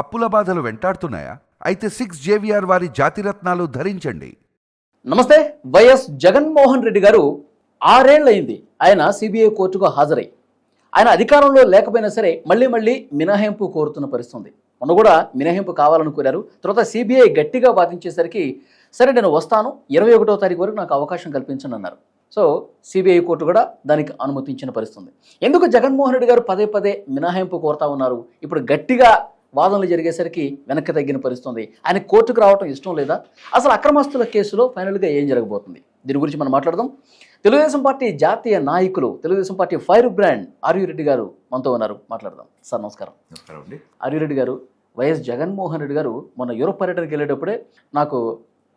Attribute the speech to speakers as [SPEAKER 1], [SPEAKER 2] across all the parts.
[SPEAKER 1] అప్పుల బాధలు వెంటాడుతున్నాయా? అయితే సిక్స్ జేవిఆర్ వారి జాతిరత్నాలు ధరించండి.
[SPEAKER 2] నమస్తే వైఎస్ జగన్మోహన్ రెడ్డి గారు ఆరేళ్ళయింది. ఆయన సిబిఐ కోర్టుకు హాజరై. ఆయన అధికారంలో లేకపోయినా సరే మళ్ళీ మళ్ళీ మినహాయింపు కోరుతున్న పరిస్థితి ఉంది మొన్న కూడా మినహాయింపు కావాలని కోరారు. తర్వాత సిబిఐ గట్టిగా వాదించేసరికి సరే నేను వస్తాను ఇరవై ఒకటో తారీఖు వరకు నాకు అవకాశం కల్పించండి అన్నారు. సో సిబిఐ కోర్టు కూడా దానికి అనుమతించిన పరిస్థితి ఉంది ఎందుకు జగన్మోహన్ రెడ్డి గారు పదే పదే మినహాయింపు కోరుతా ఉన్నారు? ఇప్పుడు గట్టిగా వాదనలు జరిగేసరికి వెనక్కి తగ్గిన పరిస్థితి ఉంది ఆయన కోర్టుకు రావటం ఇష్టం లేదా? అసలు అక్రమస్తుల కేసులో ఫైనల్గా ఏం జరగబోతుంది? దీని గురించి మనం మాట్లాడదాం. తెలుగుదేశం పార్టీ జాతీయ నాయకులు తెలుగుదేశం పార్టీ ఫైర్ బ్రాండ్ ఆర్యు రెడ్డి గారు మనతో ఉన్నారు. మాట్లాడదాం. సార్ నమస్కారం.
[SPEAKER 3] నమస్కారం అండి.
[SPEAKER 2] ఆర్యు రెడ్డి గారు వైఎస్ జగన్మోహన్ రెడ్డి గారు మొన్న యూరోప్ పర్యటనకి వెళ్ళేటప్పుడే నాకు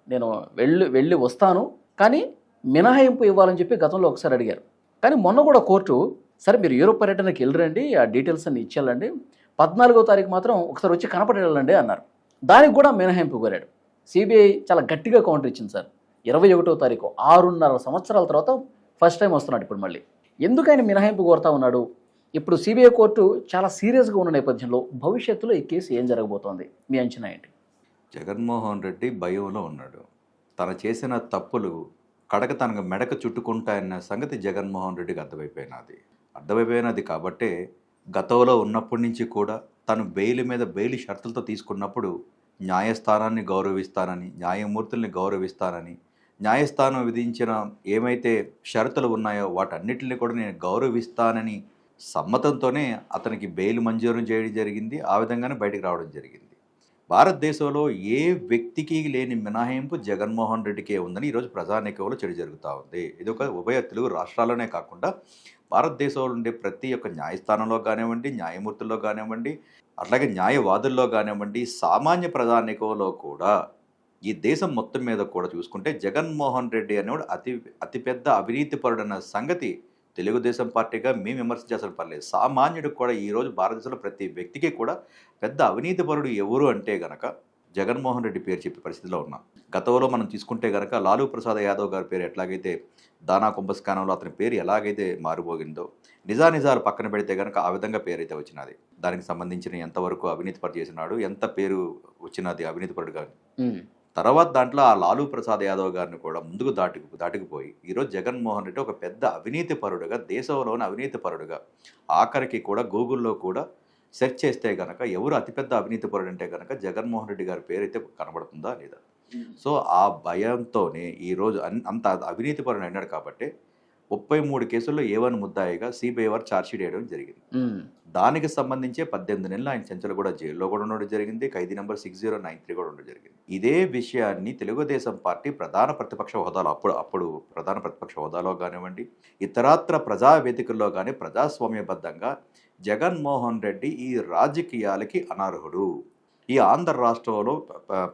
[SPEAKER 2] నేను వెళ్ళి వెళ్ళి వస్తాను కానీ మినహాయింపు ఇవ్వాలని చెప్పి గతంలో ఒకసారి అడిగారు. కానీ మొన్న కూడా కోర్టు సరే మీరు యూరోప్ పర్యటనకి వెళ్ళరండి ఆ డీటెయిల్స్ అన్ని ఇచ్చేయాలండి పద్నాలుగో తారీఖు మాత్రం ఒకసారి వచ్చి కనపడేళ్ళండి అన్నారు. దానికి కూడా మినహాయింపు కోరాడు. సిబిఐ చాలా గట్టిగా కౌంటర్ ఇచ్చింది సార్. ఇరవై ఒకటో తారీఖు ఆరున్నర సంవత్సరాల తర్వాత ఫస్ట్ టైం వస్తున్నాడు ఇప్పుడు మళ్ళీ. ఎందుకు ఆయన మినహాయింపు కోరుతా ఉన్నాడు? ఇప్పుడు సిబిఐ కోర్టు చాలా సీరియస్గా ఉన్న నేపథ్యంలో భవిష్యత్తులో ఈ కేసు ఏం జరగబోతోంది? మీ అంచనా ఏంటి?
[SPEAKER 3] జగన్మోహన్ రెడ్డి భయంలో ఉన్నాడు. తను చేసిన తప్పులు కడక తనకు మెడక చుట్టుకుంటాయన్న సంగతి జగన్మోహన్ రెడ్డికి అర్థమైపోయినది. అర్థమైపోయినది కాబట్టే గతంలో ఉన్నప్పటి నుంచి కూడా తను బెయిల్ మీద బెయిల్ షరతులతో తీసుకున్నప్పుడు న్యాయస్థానాన్ని గౌరవిస్తానని న్యాయమూర్తుల్ని గౌరవిస్తానని న్యాయస్థానం విధించిన ఏమైతే షరతులు ఉన్నాయో వాటన్నిటిని కూడా నేను గౌరవిస్తానని సమ్మతంతోనే అతనికి బెయిల్ మంజూరు చేయడం జరిగింది. ఆ విధంగానే బయటకు రావడం జరిగింది. భారతదేశంలో ఏ వ్యక్తికి లేని మినహాయింపు జగన్మోహన్ రెడ్డికే ఉందని ఈరోజు ప్రజానీకంలో చెడు జరుగుతూ ఉంది. ఇది ఒక ఉభయ తెలుగు రాష్ట్రాల్లోనే కాకుండా భారతదేశంలో ఉండే ప్రతి ఒక్క న్యాయస్థానంలో కానివ్వండి న్యాయమూర్తుల్లో కానివ్వండి అట్లాగే న్యాయవాదుల్లో కానివ్వండి సామాన్య ప్రధానికంలో కూడా ఈ దేశం మొత్తం మీద కూడా చూసుకుంటే జగన్మోహన్ రెడ్డి అనేవాడు అతి అతిపెద్ద అవినీతిపరుడున్న సంగతి తెలుగుదేశం పార్టీగా మేము విమర్శించాల్సిన పర్లేదు. సామాన్యుడికి కూడా ఈరోజు భారతదేశంలో ప్రతి వ్యక్తికి కూడా పెద్ద అవినీతిపరుడు ఎవరు అంటే గనక జగన్మోహన్ రెడ్డి పేరు చెప్పే పరిస్థితిలో ఉన్నాం. గతంలో మనం తీసుకుంటే గనక లాలూ ప్రసాద్ యాదవ్ గారి పేరు ఎట్లాగైతే దానా కుంభస్కానంలో అతని పేరు ఎలాగైతే మారుమోగిందో నిజానిజాలు పక్కన పెడితే గనక ఆ విధంగా పేరు అయితే వచ్చినది. దానికి సంబంధించిన ఎంతవరకు అవినీతి పరు చేసినాడు ఎంత పేరు వచ్చినది అవినీతిపరుడుగా తర్వాత దాంట్లో ఆ లాలూ ప్రసాద్ యాదవ్ గారిని కూడా ముందుకు దాటుకు దాటుకుపోయి ఈరోజు జగన్మోహన్ రెడ్డి ఒక పెద్ద అవినీతి పరుడుగా దేశంలోని అవినీతి పరుడుగా ఆఖరికి కూడా గూగుల్లో కూడా సెర్చ్ చేస్తే గనక ఎవరు అతిపెద్ద అవినీతి పరుడు అంటే గనక జగన్మోహన్ రెడ్డి గారి పేరు అయితే కనబడుతుందా లేదా? సో ఆ భయంతోనే ఈరోజు అన్- అంత అవినీతి పరుడు అయినాడు కాబట్టి ముప్పై మూడు కేసుల్లో ఏవన్ ముద్దాయిగా సిబిఐ వారు ఛార్జ్షీట్ వేయడం జరిగింది. దానికి సంబంధించే పద్దెనిమిది నెలలు ఆయన చెంచలు కూడా జైల్లో కూడా ఉండడం జరిగింది. ఖైదీ number six zero nine three కూడా ఉండడం జరిగింది. ఇదే విషయాన్ని తెలుగుదేశం పార్టీ ప్రధాన ప్రతిపక్ష హోదాలో అప్పుడు అప్పుడు ప్రధాన ప్రతిపక్ష హోదాలో కానివ్వండి ఇతరత్ర ప్రజా వేదికల్లో కానీ ప్రజాస్వామ్యబద్ధంగా జగన్మోహన్ రెడ్డి ఈ రాజకీయాలకి అనర్హుడు. ఈ ఆంధ్ర రాష్ట్రంలో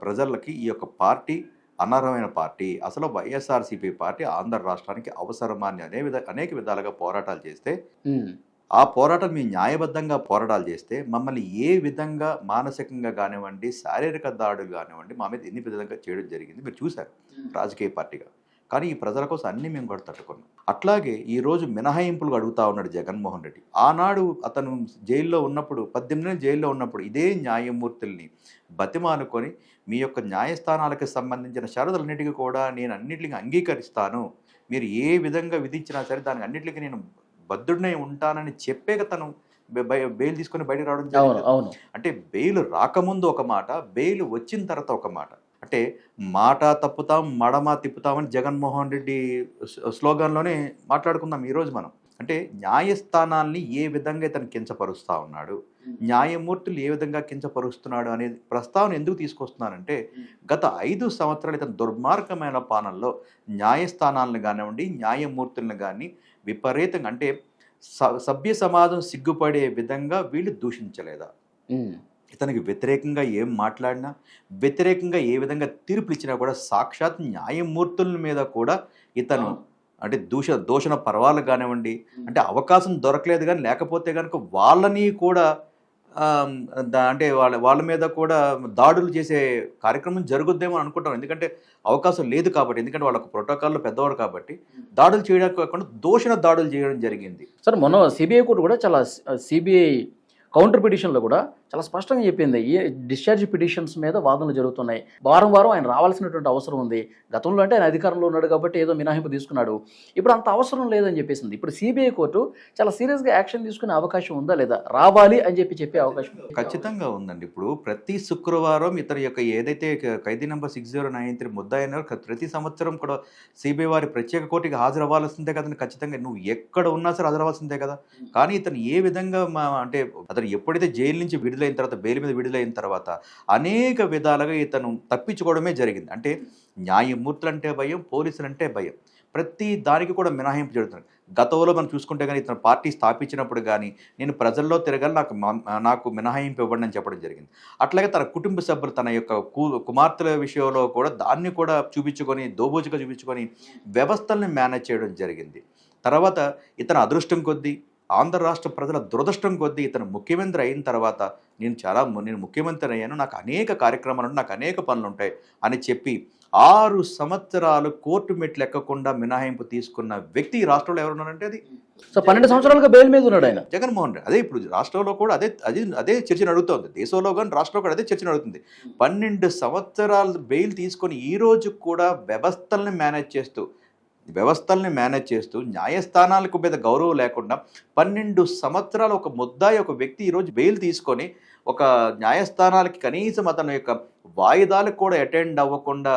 [SPEAKER 3] ప్రజలకి ఈ యొక్క పార్టీ అనర్హమైన పార్టీ. అసలు వైఎస్ఆర్సీపీ పార్టీ ఆంధ్ర రాష్ట్రానికి అవసరమా అని అనే విధ అనేక విధాలుగా పోరాటాలు చేస్తే ఆ పోరాటం మీ న్యాయబద్ధంగా పోరాటాలు చేస్తే మమ్మల్ని ఏ విధంగా మానసికంగా కానివ్వండి శారీరక దాడులు కానివ్వండి మా మీద ఎన్ని విధంగా చేయడం జరిగింది మీరు చూశారు రాజకీయ పార్టీగా. కానీ ఈ ప్రజల కోసం అన్ని మేము కూడా తట్టుకున్నాం. అట్లాగే ఈరోజు మినహాయింపులు అడుగుతా ఉన్నాడు జగన్మోహన్ రెడ్డి. ఆనాడు అతను జైల్లో ఉన్నప్పుడు పద్దెనిమిది నెలలు జైల్లో ఉన్నప్పుడు ఇదే న్యాయమూర్తుల్ని బతిమానుకొని మీ యొక్క న్యాయస్థానాలకు సంబంధించిన షరతులన్నిటికీ కూడా నేను అన్నిటికీ అంగీకరిస్తాను. మీరు ఏ విధంగా విధించినా సరే దానికి అన్నిటికీ నేను బద్దుడినై ఉంటానని చెప్పేక తను బెయిల్ తీసుకొని బయటకు రావడం
[SPEAKER 2] అవును.
[SPEAKER 3] అంటే బెయిల్ రాకముందు ఒక మాట బెయిల్ వచ్చిన తర్వాత ఒక మాట. అంటే మాట తప్పుతాం మడమ తిప్పుతామని జగన్మోహన్ రెడ్డి స్లో- స్లోగన్లోనే మాట్లాడుకుందాం ఈరోజు మనం. అంటే న్యాయస్థానాల్ని ఏ విధంగా ఇతను కించపరుస్తా ఉన్నాడు న్యాయమూర్తులు ఏ విధంగా కించపరుస్తున్నాడు అనే ప్రస్తావన ఎందుకు తీసుకొస్తున్నానంటే గత ఐదు సంవత్సరాలు ఇతను దుర్మార్గమైన పాలనలో న్యాయస్థానాలను కానివ్వండి న్యాయమూర్తులను కానీ విపరీతంగా అంటే స- సభ్య సమాజం సిగ్గుపడే విధంగా వీళ్ళు దూషించలేదా. ఇతనికి వ్యతిరేకంగా ఏం మాట్లాడినా వ్యతిరేకంగా ఏ విధంగా తీర్పులు ఇచ్చినా కూడా సాక్షాత్ న్యాయమూర్తుల మీద కూడా ఇతను అంటే దూష దూషణ పర్వాలు కానివ్వండి అంటే అవకాశం దొరకలేదు కానీ లేకపోతే కనుక వాళ్ళని కూడా అంటే వాళ్ళ వాళ్ళ మీద కూడా దాడులు చేసే కార్యక్రమం జరుగుద్దేమో అనుకుంటాం. ఎందుకంటే అవకాశం లేదు కాబట్టి ఎందుకంటే వాళ్ళకు ప్రోటోకాల్లో పెద్దవాడు కాబట్టి దాడులు చేయడానికి కాకుండా దూషణ దాడులు చేయడం జరిగింది.
[SPEAKER 2] సార్ మొన్న సిబిఐ కోర్టు కూడా చాలా సిబిఐ కౌంటర్ పిటిషన్లో కూడా చాలా స్పష్టంగా చెప్పింది. ఈ డిశ్చార్జ్ పిటిషన్స్ మీద వాదనలు జరుగుతున్నాయి. వారం వారం ఆయన రావాల్సినటువంటి అవసరం ఉంది. గతంలో అంటే ఆయన అధికారంలో ఉన్నాడు కాబట్టి ఏదో మినహాయింపు తీసుకున్నాడు. ఇప్పుడు అంత అవసరం లేదని చెప్పేసింది. ఇప్పుడు సిబిఐ కోర్టు చాలా సీరియస్గా యాక్షన్ తీసుకునే అవకాశం ఉందా లేదా? రావాలి అని చెప్పి చెప్పే అవకాశం
[SPEAKER 3] ఖచ్చితంగా ఉందండి. ఇప్పుడు ప్రతి శుక్రవారం ఇతని యొక్క ఏదైతే ఖైదీ number six zero oh nine three ముద్దాయినారో క- ప్రతి సంవత్సరం కూడా సిబిఐ వారి ప్రత్యేక కోర్టుకి హాజరవ్వాల్సిందే కదండి ఖచ్చితంగా నువ్వు ఎక్కడ ఉన్నా సరే హాజరవ్వాల్సిందే కదా. కానీ ఇతను ఏ విధంగా మా అంటే అతను ఎప్పుడైతే జైలు నుంచి విడుదల విడుదలైన తర్వాత బెయిల్ మీద విడుదలైన తర్వాత అనేక విధాలుగా ఇతను తప్పించుకోవడమే జరిగింది. అంటే న్యాయమూర్తులు అంటే భయం పోలీసులు అంటే భయం. ప్రతి దానికి కూడా మినహాయింపు జరుగుతుంది. గతంలో మనం చూసుకుంటే కానీ ఇతను పార్టీ స్థాపించినప్పుడు కానీ నేను ప్రజల్లో తిరగాలి నాకు నాకు మినహాయింపు ఇవ్వండి అని చెప్పడం జరిగింది. అట్లాగే తన కుటుంబ సభ్యులు తన యొక్క కు- కుమార్తెల విషయంలో కూడా దాన్ని కూడా చూపించుకొని దోబూచుగా చూపించుకొని వ్యవస్థల్ని మేనేజ్ చేయడం జరిగింది. తర్వాత ఇతను అదృష్టం కొద్దీ ఆంధ్ర రాష్ట్ర ప్రజల దురదృష్టం కొద్దీ ఇతను ముఖ్యమంత్రి అయిన తర్వాత నేను చాలా నేను ముఖ్యమంత్రి అయ్యాను నాకు అనేక కార్యక్రమాలు నాకు అనేక పనులు ఉంటాయి అని చెప్పి ఆరు సంవత్సరాలు కోర్టు మెట్లు ఎక్కకుండా మినహాయింపు తీసుకున్న వ్యక్తి ఈ రాష్ట్రంలో ఎవరున్నారంటే అది?
[SPEAKER 2] సో పన్నెండు సంవత్సరాలుగా బెయిల్ మీద ఉన్నాడు ఆయన.
[SPEAKER 3] జగన్మోహన్ రెడ్డి. అదే ఇప్పుడు రాష్ట్రంలో కూడా అదే అదే అదే చర్చ నడుగుతోంది. దేశంలో కానీ రాష్ట్రంలో కూడా అదే చర్చ నడుగుతుంది. పన్నెండు సంవత్సరాలు బెయిల్ తీసుకొని ఈ రోజు కూడా వ్యవస్థల్ని మేనేజ్ చేస్తూ వ్యవస్థల్ని మేనేజ్ చేస్తూ న్యాయస్థానాలకు మీద గౌరవం లేకుండా పన్నెండు సంవత్సరాలు ఒక ముద్దాయి ఒక వ్యక్తి ఈరోజు బెయిల్ తీసుకొని ఒక న్యాయస్థానాలకి కనీసం అతని యొక్క వాయిదాలకు కూడా అటెండ్ అవ్వకుండా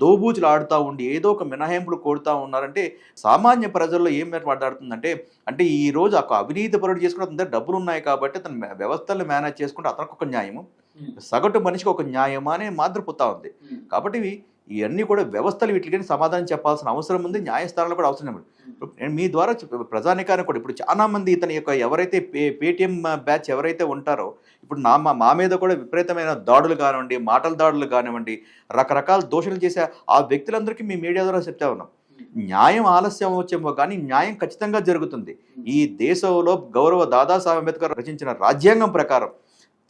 [SPEAKER 3] దోబూచులు ఆడుతూ ఉండి ఏదో ఒక మినహాయింపులు కొడుతూ ఉన్నారంటే సామాన్య ప్రజల్లో ఏం మాట్లాడుతుందంటే అంటే ఈ రోజు ఒక అవినీతి పరుడు చేసుకుంటే అతని దగ్గర డబ్బులు ఉన్నాయి కాబట్టి అతను వ్యవస్థలను మేనేజ్ చేసుకుంటే అతనికి ఒక న్యాయము సగటు మనిషికి ఒక న్యాయం అనే మాదిరిపోతా ఉంది. కాబట్టి ఇవన్నీ కూడా వ్యవస్థలు వీటికి సమాధానం చెప్పాల్సిన అవసరం ఉంది న్యాయస్థానాలు కూడా అవసరం ఉంది నేను మీ ద్వారా ప్రజానికానికి కూడా ఇప్పుడు చాలా మంది ఇతని యొక్క ఎవరైతే పే పేటిఎం బ్యాచ్ ఎవరైతే ఉంటారో ఇప్పుడు నా మా- మీద కూడా విపరీతమైన దాడులు కానివ్వండి మాటల దాడులు కానివ్వండి రకరకాల దోషాలు చేసే ఆ వ్యక్తులందరికీ మీ మీడియా ద్వారా చెప్తా ఉన్నాం. న్యాయం ఆలస్యం వచ్చేమో కానీ న్యాయం ఖచ్చితంగా జరుగుతుంది. ఈ దేశంలో గౌరవ దాదాసాహెబ్ అంబేద్కర్ రచించిన రాజ్యాంగం ప్రకారం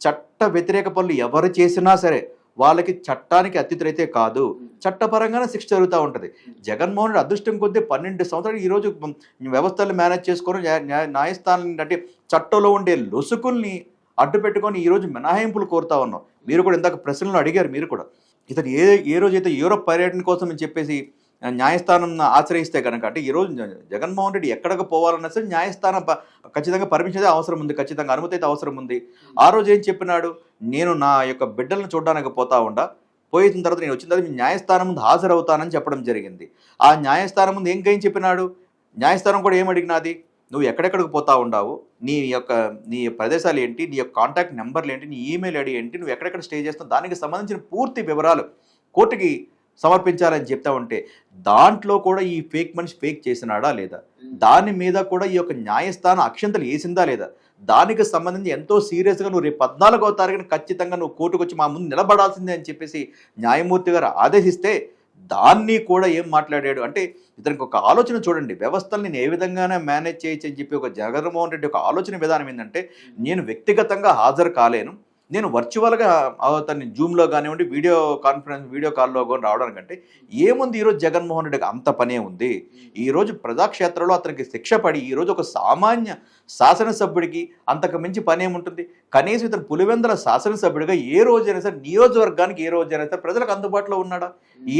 [SPEAKER 3] చట్ట వ్యతిరేక పనులు ఎవరు చేసినా సరే వాళ్ళకి చట్టానికి అతిథులైతే కాదు. చట్టపరంగానే శిక్ష జరుగుతూ ఉంటుంది. జగన్మోహన్ రెడ్డి అదృష్టం కొద్దీ పన్నెండు సంవత్సరాలు ఈరోజు వ్యవస్థలు మేనేజ్ చేసుకొని న్యాయ- న్యాయ- న్యాయస్థానం అంటే చట్టంలో ఉండే లొసుకుల్ని అడ్డు పెట్టుకొని ఈరోజు మినహాయింపులు కోరుతా ఉన్నాం. మీరు కూడా ఇందాక ప్రశ్నలు అడిగారు మీరు కూడా. ఇతను ఏ ఏ రోజైతే యూరోప్ పర్యటన కోసం అని చెప్పేసి న్యాయస్థానం ఆశ్రయిస్తే కనుక అంటే ఈరోజు జగన్మోహన్ రెడ్డి ఎక్కడికి పోవాలన్నా సరే న్యాయస్థానం ఖచ్చితంగా పర్మిషన్ అవసరం ఉంది. ఖచ్చితంగా అనుమతి అయితే అవసరం ఉంది. ఆ రోజు ఏం చెప్పినాడు? నేను నా యొక్క బిడ్డలను చూడడానికి పోతా ఉండా పోయిన తర్వాత నేను వచ్చిన తర్వాత మీ న్యాయస్థానం ముందు హాజరవుతానని చెప్పడం జరిగింది. ఆ న్యాయస్థానం ముందు ఏం ఏం చెప్పినాడు? న్యాయస్థానం కూడా ఏం అడిగినాది? నువ్వు ఎక్కడెక్కడికి పోతా ఉండావు? నీ యొక్క నీ ప్రదేశాలు ఏంటి? నీ యొక్క కాంటాక్ట్ నెంబర్లు ఏంటి? నీ ఈమెయిల్ ఐడి ఏంటి? నువ్వు ఎక్కడెక్కడ స్టే చేస్తావు దానికి సంబంధించిన పూర్తి వివరాలు కోర్టుకి సమర్పించాలని చెప్తా ఉంటే దాంట్లో కూడా ఈ ఫేక్ మనిషి ఫేక్ చేసినాడా లేదా? దాని మీద కూడా ఈ యొక్క న్యాయస్థానం అక్షంతలు వేసిందా లేదా? దానికి సంబంధించి ఎంతో సీరియస్గా నువ్వు రేపు పద్నాలుగో తారీఖున ఖచ్చితంగా నువ్వు కోర్టుకు వచ్చి మా ముందు నిలబడాల్సిందే అని చెప్పేసి న్యాయమూర్తి గారు ఆదేశిస్తే దాన్ని కూడా ఏం మాట్లాడాడు? అంటే ఇతనికి ఒక ఆలోచన చూడండి. వ్యవస్థలు నేను ఏ విధంగానే మేనేజ్ చేయొచ్చు అని చెప్పి ఒక జగన్మోహన్ రెడ్డి ఒక ఆలోచన విధానం ఏంటంటే నేను వ్యక్తిగతంగా హాజరు కాలేను. నేను వర్చువల్గా అతన్ని జూమ్లో కానివ్వండి వీడియో కాన్ఫరెన్స్ వీడియో కాల్లో కానీ రావడానికంటే ఏముంది ఈరోజు జగన్మోహన్ రెడ్డికి అంత పనే ఉంది? ఈరోజు ప్రజాక్షేత్రంలో అతనికి శిక్ష పడి ఈరోజు ఒక సామాన్య శాసనసభ్యుడికి అంతకు మించి పని ఏముంటుంది? కనీసం ఇతను పులివెందల శాసనసభ్యుడిగా ఏ రోజైనా సరే నియోజకవర్గానికి ఏ రోజైనా సరే ప్రజలకు అందుబాటులో ఉన్నాడా?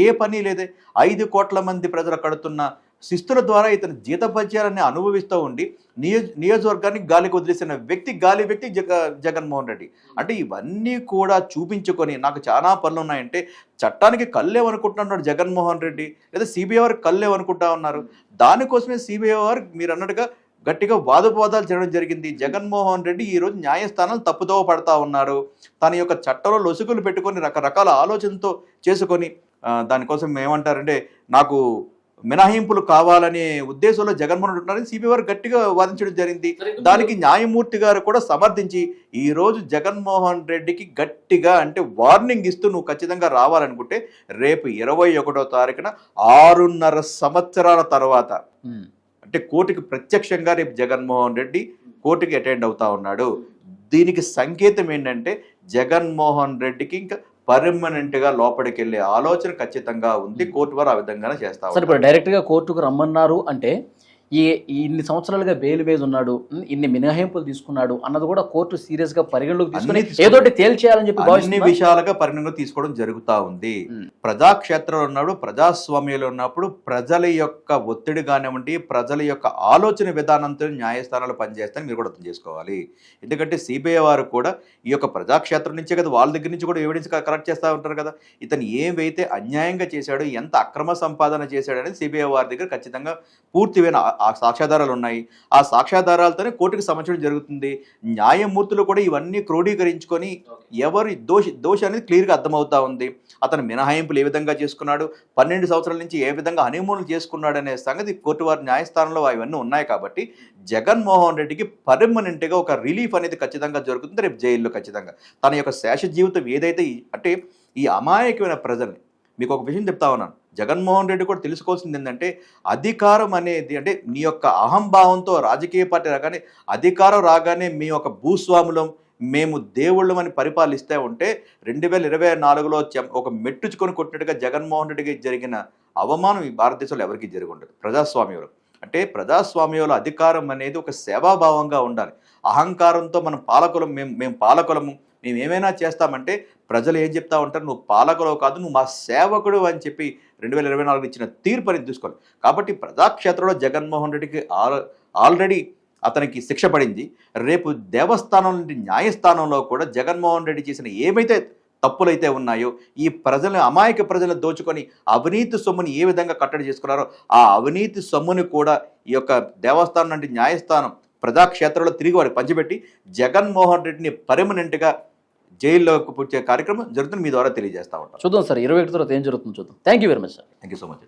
[SPEAKER 3] ఏ పని లేదే. ఐదు కోట్ల మంది ప్రజలు కడుతున్న శిస్తుల ద్వారా ఇతను జీతపత్యాలని అనుభవిస్తూ ఉండి నియోజ నియోజకవర్గానికి గాలికి వదిలేసిన వ్యక్తి గాలి వ్యక్తి జగ జగన్మోహన్ రెడ్డి. అంటే ఇవన్నీ కూడా చూపించుకొని నాకు చాలా పనులు ఉన్నాయంటే చట్టానికి కళ్ళేమనుకుంటున్నాడు జగన్మోహన్ రెడ్డి? లేదా సిబిఐ వారికి కళ్ళేమనుకుంటా ఉన్నారు? దానికోసమే సిబిఐ వారు మీరు అన్నట్టుగా గట్టిగా వాదోపవాదాలు చేయడం జరిగింది. జగన్మోహన్ రెడ్డి ఈ రోజు తప్పుదోవ పడతా ఉన్నారు. తన యొక్క చట్టంలో లొసుగులు పెట్టుకొని రకరకాల ఆలోచనతో చేసుకొని దానికోసం ఏమంటారంటే నాకు మినహాయింపులు కావాలనే ఉద్దేశంలో జగన్మోహన్ రెడ్డి ఉన్నారని సిబిఐ వారు గట్టిగా వాదించడం జరిగింది దానికి న్యాయమూర్తి గారు కూడా సమర్థించి ఈ రోజు జగన్మోహన్ రెడ్డికి గట్టిగా అంటే వార్నింగ్ ఇస్తూ నువ్వు ఖచ్చితంగా రావాలనుకుంటే రేపు ఇరవై ఒకటో తారీఖున ఆరున్నర సంవత్సరాల తర్వాత. అంటే కోర్టుకి ప్రత్యక్షంగా రేపు జగన్మోహన్ రెడ్డి కోర్టుకి అటెండ్ అవుతా ఉన్నాడు దీనికి సంకేతం ఏంటంటే జగన్మోహన్ రెడ్డికి ఇంకా పర్మనెంట్గా లోపలికి వెళ్ళే ఆలోచన ఖచ్చితంగా ఉంది కోర్టు వారు ఆ విధంగానే చేస్తా
[SPEAKER 2] సరే. ఇప్పుడు డైరెక్ట్గా కోర్టుకు రమ్మన్నారు అంటే ఈ ఇన్ని సంవత్సరాలుగా బెయిల్ మీద ఉన్నాడు ఇన్ని మినహాయింపులు తీసుకున్నాడు అన్నది కూడా కోర్టు సీరియస్గా పరిగణలోకి తీసుకుని ఏదోటి తేల్చేయాలని చెప్పి
[SPEAKER 3] అన్ని? విషయాలుగా పరిగణలోకి తీసుకోవడం జరుగుతా ఉంది. ప్రజాక్షేత్రంలో ఉన్నప్పుడు ప్రజాస్వామ్యంలో ఉన్నప్పుడు ప్రజల యొక్క ఒత్తిడి కానివ్వండి ప్రజల యొక్క ఆలోచన విధానంతో న్యాయస్థానాలు పనిచేస్తాయని మీరు కూడా అర్థం చేసుకోవాలి ఎందుకంటే సిబిఐ వారు కూడా ఈ యొక్క ప్రజాక్షేత్రం నుంచే కదా వాళ్ళ దగ్గర నుంచి కూడా ఎవిడెన్స్ కలెక్ట్ చేస్తూ ఉంటారు కదా ఇతను ఏవైతే అన్యాయంగా చేశాడో ఎంత అక్రమ సంపాదన చేశాడు అనేది సిబిఐ వారి దగ్గర ఖచ్చితంగా పూర్తివైన ఆ- సాక్ష్యాధారాలు ఉన్నాయి. ఆ సాక్ష్యాధారాలతోనే కోర్టుకు సమర్చడం జరుగుతుంది. న్యాయమూర్తులు కూడా ఇవన్నీ క్రోడీకరించుకొని ఎవరి దోషి దోషి అనేది క్లియర్గా అర్థమవుతా ఉంది. అతను మినహాయింపులు ఏ విధంగా చేసుకున్నాడు? పన్నెండు సంవత్సరాల నుంచి ఏ విధంగా హనీమూన్లు చేసుకున్నాడు అనే సంగతి కోర్టు వారి న్యాయస్థానంలో అవన్నీ ఉన్నాయి కాబట్టి జగన్మోహన్ రెడ్డికి పర్మనెంట్గా ఒక రిలీఫ్ అనేది ఖచ్చితంగా జరుగుతుంది. రేపు జైల్లో ఖచ్చితంగా. తన యొక్క శేష జీవితం ఏదైతే అంటే ఈ అమాయకమైన ప్రజల్ని మీకు ఒక విషయం చెప్తా ఉన్నాను. జగన్మోహన్ రెడ్డి కూడా తెలుసుకోవాల్సింది ఏంటంటే అధికారం అనేది అంటే నీ యొక్క అహంభావంతో రాజకీయ పార్టీ రాగానే అధికారం రాగానే మీ యొక్క భూస్వాములం మేము దేవుళ్ళమని పరిపాలిస్తే ఉంటే రెండు వేల ఇరవై నాలుగులో ఒక మెట్టుచుకొని కొట్టినట్టుగా జగన్మోహన్ రెడ్డికి జరిగిన అవమానం ఈ భారతదేశంలో ఎవరికీ జరిగి ఉండదు ప్రజాస్వామ్యంలో. అంటే ప్రజాస్వామ్యంలో అధికారం అనేది ఒక సేవాభావంగా ఉండాలి. అహంకారంతో మనం పాలకులం మేము మేము పాలకులము మేము ఏమైనా చేస్తామంటే ప్రజలు ఏం చెప్తా ఉంటారు? నువ్వు పాలకులవు కాదు నువ్వు మా సేవకుడు అని చెప్పి రెండు వేల ఇరవై నాలుగు ఇచ్చిన తీర్పు అనేది తీసుకోవాలి కాబట్టి ప్రజాక్షేత్రంలో జగన్మోహన్ రెడ్డికి ఆల్ ఆల్రెడీ అతనికి శిక్ష పడింది. రేపు దేవస్థానం నుండి న్యాయస్థానంలో కూడా జగన్మోహన్ రెడ్డి చేసిన ఏమైతే తప్పులైతే ఉన్నాయో ఈ ప్రజలను అమాయక ప్రజలను దోచుకొని అవినీతి సొమ్ముని ఏ విధంగా కట్టడి చేసుకున్నారో ఆ అవినీతి సొమ్ముని కూడా ఈ యొక్క దేవస్థానం నుండి న్యాయస్థానం ప్రజాక్షేత్రంలో తిరిగి వారికి పంచిపెట్టి జగన్మోహన్ రెడ్డిని పర్మనెంట్గా జైల్లోకి పుట్టే కార్యక్రమం జరుగుతుంది మీ ద్వారా తెలియజేస్తా ఉంటాం
[SPEAKER 2] చూద్దాం సార్ ఇరవై ఒకటి తర్వాత ఏం జరుగుతుందో చూద్దాం. Thank you very much sir
[SPEAKER 3] thank you so much